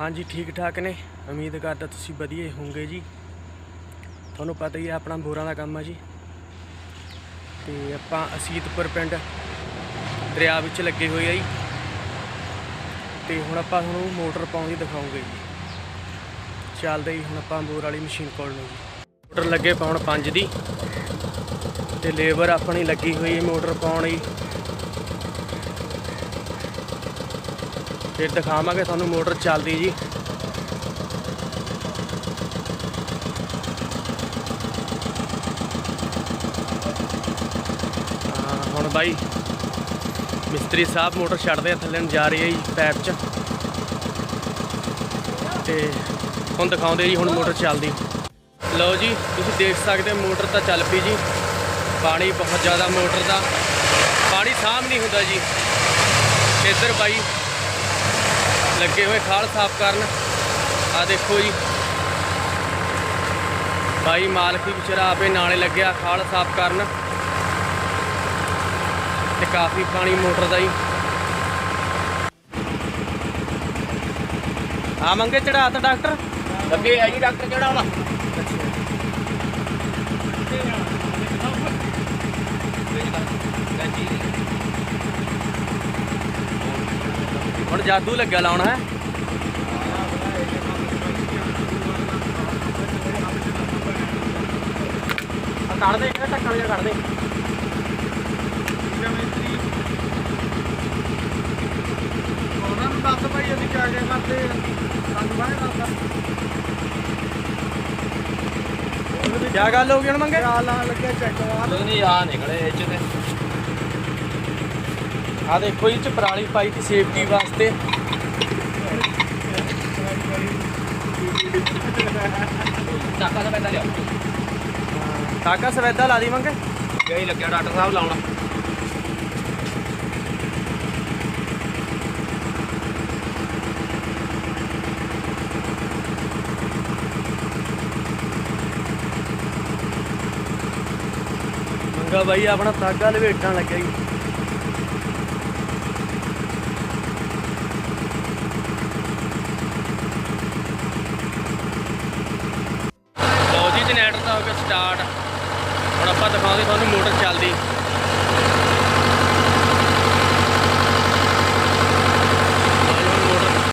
ਹਾਂਜੀ ਠੀਕ ਠਾਕ ਨੇ। ਉਮੀਦ ਕਰਦਾ ਤੁਸੀਂ ਵਧੀਆ ਹੀ ਹੋਵੋਗੇ ਜੀ। ਤੁਹਾਨੂੰ ਪਤਾ ਹੀ ਹੈ, ਆਪਣਾ ਬੋਰਾਂ ਦਾ ਕੰਮ ਆ ਜੀ। ਤੇ ਆਪਾਂ ਅਸੀਤਪੁਰ ਪਿੰਡ ਦਰਿਆ ਵਿੱਚ ਲੱਗੇ ਹੋਏ ਆ ਜੀ। ਤੇ ਹੁਣ ਆਪਾਂ ਤੁਹਾਨੂੰ ਮੋਟਰ ਪਾਉਣ ਦੀ ਦਿਖਾਉਂਗੇ ਜੀ। ਚੱਲਦੇ ਹੀ ਹੁਣ ਆਪਾਂ ਬੋਰ ਵਾਲੀ ਮਸ਼ੀਨ ਕੋਲ ਨੂੰ ਜੀ। ਮੋਟਰ ਲੱਗੇ ਪਾਉਣ 5 ਦੀ। ਤੇ ਲੇਬਰ ਆਪਣੀ ਲੱਗੀ ਹੋਈ ਹੈ ਮੋਟਰ ਪਾਉਣ ਦੀ ਫਿਰ ਦਿਖਾਵਾਂਗੇ ਤੁਹਾਨੂੰ ਮੋਟਰ ਚੱਲਦੀ ਜੀ। ਹਾਂ, ਹੁਣ ਬਾਈ ਮਿਸਤਰੀ ਸਾਹਿਬ ਮੋਟਰ ਛੱਡਦੇ ਆ ਥੱਲੇ ਨੂੰ ਜਾ ਰਹੀ ਹੈ ਜੀ ਪੈਪ 'ਚ। ਤੇ ਹੁਣ ਦਿਖਾਉਂਦੇ ਜੀ ਹੁਣ ਮੋਟਰ ਚੱਲਦੀ। ਲਓ ਜੀ ਤੁਸੀਂ ਦੇਖ ਸਕਦੇ ਹੋ ਮੋਟਰ ਤਾਂ ਚੱਲ ਪਈ ਜੀ। ਪਾਣੀ ਬਹੁਤ ਜ਼ਿਆਦਾ ਮੋਟਰ ਦਾ। ਪਾਣੀ ਸਾਂਭ ਨਹੀਂ ਹੁੰਦਾ ਜੀ। ਇੱਧਰ ਬਾਈ ਲੱਗੇ ਹੋਏ ਖਾਲ ਸਾਫ਼ ਕਰਨ। ਆ ਦੇਖੋ ਜੀ। ਬਾਈ ਮਾਲਕ ਵੀ ਵਿਚਾਰਾ ਆਪੇ ਨਾਲੇ ਲੱਗਿਆ ਖਾਲ ਸਾਫ਼ ਕਰਨ। ਤੇ ਕਾਫੀ ਪਾਣੀ ਮੋਟਰ ਦਾ ਹੀ ਆ ਮੰਗੇ ਚੜਾ ਤਾ ਡਾਕਟਰ। ਅੱਗੇ ਆ ਜੀ ਡਾਕਟਰ ਕਿਹੜਾ ਹੋਣਾ ਹੁਣ ਜਾਦੂ ਲੱਗਿਆ ਲਾਉਣਾ ਹੈ। ਕੱਢ ਦੇ ਕਿਹੜਾ ਢੱਕਣ ਜਿਹਾ ਕੱਢ ਦੇ। ਉਹਨਾਂ ਨੂੰ ਦੱਸ ਭਾਈ ਅਸੀਂ ਕਿਆ ਕਿਆ ਕਰਦੇ ਸਾਨੂੰ ਬਾਹਰ ਦੱਸਦਾ ਕੀ ਗੱਲ ਹੋ ਗਈ ਹੁਣ ਮੰਗੇ? ਆ? ਲਾ ਲੱਗਿਆ ਚੈੱਕ ਨਹੀਂ ਆ ਨਿਕਲੇ ਇਹ ਚ ਤੇ। ਆ ਦੇਖੋ ਇਹ ਚ ਪਰਾਲੀ ਪਾਈ ਤੀ ਸੇਫਟੀ ਵਾਸਤੇ। ਟਾਕਾ ਦਾ ਪੈਦਾ ਲਿਆ ਕਾਕਾ ਸਵੈਦਾ ਲਾ ਦੀ ਮੰਗੇ। ਗਈ ਲੱਗਿਆ ਡਾਕਟਰ ਸਾਹਿਬ ਲਾਉਣਾ। ਮੰਗਾ ਬਾਈ ਆਪਣਾ ਤਾਗਾ ਲਵੇਟਾਂ ਲੱਗਿਆ ਜੀ ਲਓ ਜੀ ਜਨਰੇਟਰ ਦਾ ਹੋ ਗਿਆ ਸਟਾਰਟ ਹੁਣ ਆਪਾਂ ਦਿਖਾਉਂਦੇ ਤੁਹਾਨੂੰ ਮੋਟਰ ਚੱਲਦੀ।